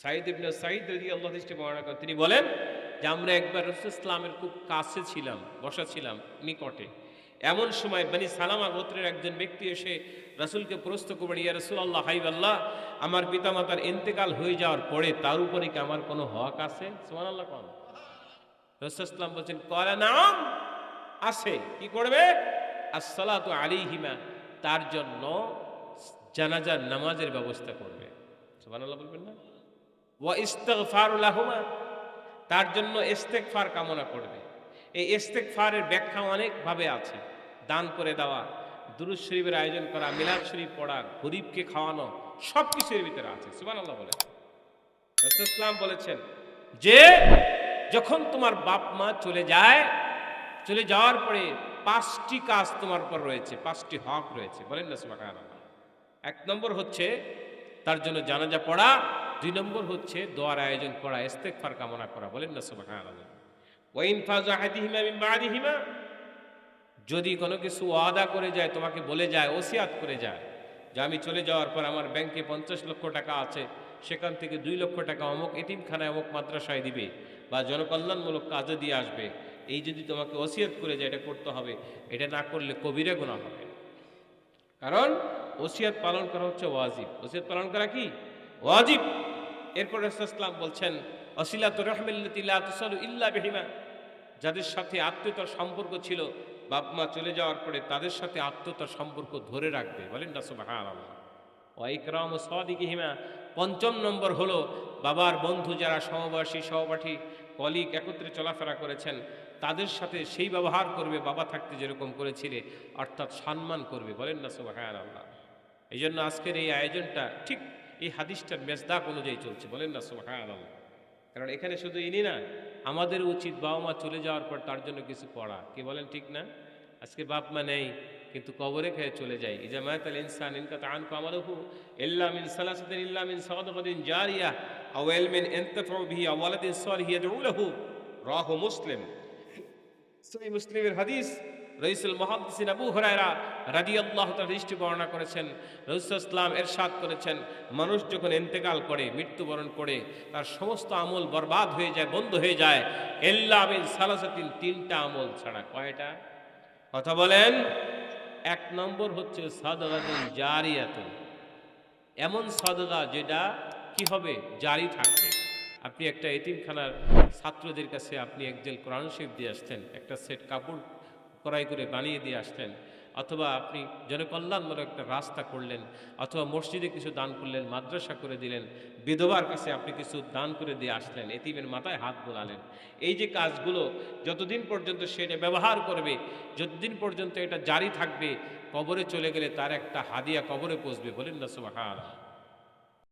সাইদ ইবনে সাইদ রাজি আল্লাহ দৃষ্টি বর্ণনা করেন। তিনি বলেন যে, আমরা একবার রসুল ইসলামের খুব কাছে ছিলাম, বসা ছিলাম নিকটে। এমন সময় বানি সালামা গোত্রের একজন ব্যক্তি এসে রাসুলকে প্রস্ত করবেন, ইয়া রসুল আল্লাহ হাইব আল্লাহ আমার পিতামাতার ইন্তেকাল হয়ে যাওয়ার পরে তার উপরে কি আমার কোনো হক আছে? সুমান আল্লাহ কন। রসুল ইসলাম বলছেন, কলা নাম, আছে, কি করবে? আসসালাতু আলিহিমা তার জন্য জানাজার নামাজের ব্যবস্থা করবে। সোমান সুবহানাল্লাহ বলবেন না? ইস্তেগফারুলাহুমা তার জন্য ইস্তেগফার কামনা করবে। এই ইস্তেগফারের ব্যাখ্যা অনেকভাবে আছে। দান করে দেওয়া, দুরুদ শরীফের আয়োজন করা, মিলাদ শরীফ পড়া, গরিবকে খাওয়ানো সব কিছুর ভিতরে আছে। সুবহানাল্লাহ বলে ইসলাম বলেছেন যে, যখন তোমার বাপ মা চলে যায়, চলে যাওয়ার পরে পাঁচটি কাজ তোমার উপর রয়েছে, পাঁচটি হক রয়েছে। বলেন না সুবহানাল্লাহ। এক নম্বর হচ্ছে তার জন্য জানাজা পড়া দুই নম্বর হচ্ছে দোয়ার আয়োজন করা, ইস্তেগফার কামনা করা। বলেন না, সুবহানাল্লাহ। ওয়া ইনফাজু আহাদিহিমা মিন বাদিহিমা, যদি কোনো কিছু ওয়াদা করে যায়, তোমাকে বলে যায়, ওসিয়াত করে যায়, যে আমি চলে যাওয়ার পর আমার ব্যাংকে পঞ্চাশ লক্ষ টাকা আছে, সেখান থেকে দুই লক্ষ টাকা অমুক এতিমখানায়, অমুক মাদ্রাসায় দিবে বা জনকল্যাণমূলক কাজে দিয়ে আসবে, এই যদি তোমাকে ওসিয়াত করে যায়, এটা করতে হবে, এটা না করলে কবিরে গুণা হবে কারণ ওসিয়াত পালন করা হচ্ছে ওয়াজিব। ওসিয়াত পালন করা কি? ওয়াজিব। এরপর ইসলাম বলছেন অসিলাত রহমিল্লা তুসালু ইল্লা বেহিমা। যাদের সাথে আত্মীয়তার সম্পর্ক ছিল, বাপ মা চলে যাওয়ার পরে তাদের সাথে আত্মীয়তার সম্পর্ক ধরে রাখবে। বলেন না ও পঞ্চম নম্বর হলো, বাবার বন্ধু যারা সমবয়সী, সহপাঠী, কলিগ একত্রে চলাফেরা করেছেন, তাদের সাথে সেই ব্যবহার করবে, বাবা থাকতে যেরকম করেছিলে, অর্থাৎ সম্মান করবে। বলেন না সুবাহান আল্লাহ এই জন্য আজকের এই আয়োজনটা ঠিক এই হাদিসটার মেজদাক অনুযায়ী চলছে। বলেন না আল্লাহ কারণ এখানে শুধু ইনি না, আমাদের উচিত বাবা মা চলে যাওয়ার পর তার জন্য কিছু করা কি বলেন ঠিক না? আজকে বাপ মা নেই, কিন্তু কবরে খেয়ে চলে যায়। ইজামায়াত আল ইনসান ইনকা তাআন কামালহু ইল্লা মিন সালাসাতিন ইল্লা মিন সাদাকাতিন জারিয়া আও ইলমিন ইনতাফউ বিহি আও ওয়ালাদিন সালিহ ইয়াদউ লাহু। রাহু মুসলিম। সহিহ মুসলিমের হাদিস রইসুল মহাদিসিন আবু হরায়রা রাদিয়াল্লাহু তাআলা দৃষ্টি বর্ণনা করেছেন, রসুল ইসলাম এরশাদ করেছেন, মানুষ যখন ইন্তেকাল করে, মৃত্যুবরণ করে, তার সমস্ত আমল বরবাদ হয়ে যায়, বন্ধ হয়ে যায় এল্লা মিন সালাসাতিন, তিনটা আমল ছাড়া কয়টা? কথা বলেন, এক নম্বর হচ্ছে সাদগাতুন জারিয়াতুন। এমন সাদগা যেটা কি হবে? জারি থাকবে। আপনি একটা এতিমখানার ছাত্রদের কাছে আপনি একজেল কোরআন শরীফ দিয়ে আসতেন, একটা সেট কাপড় ক্রয় করে বানিয়ে দিয়ে আসলেন। অথবা আপনি জনকল্যাণমূলক একটা রাস্তা করলেন, অথবা মসজিদে কিছু দান করলেন, মাদ্রাসা করে দিলেন, বিধবার কাছে আপনি কিছু দান করে দিয়ে আসলেন, এতিমের মাথায় হাত বোলালেন। এই যে কাজগুলো যতদিন পর্যন্ত সেটা ব্যবহার করবে, যতদিন পর্যন্ত এটা জারি থাকবে, কবরে চলে গেলে তার একটা হাদিয়া কবরে পৌঁছবে, বলেন না সুবাহ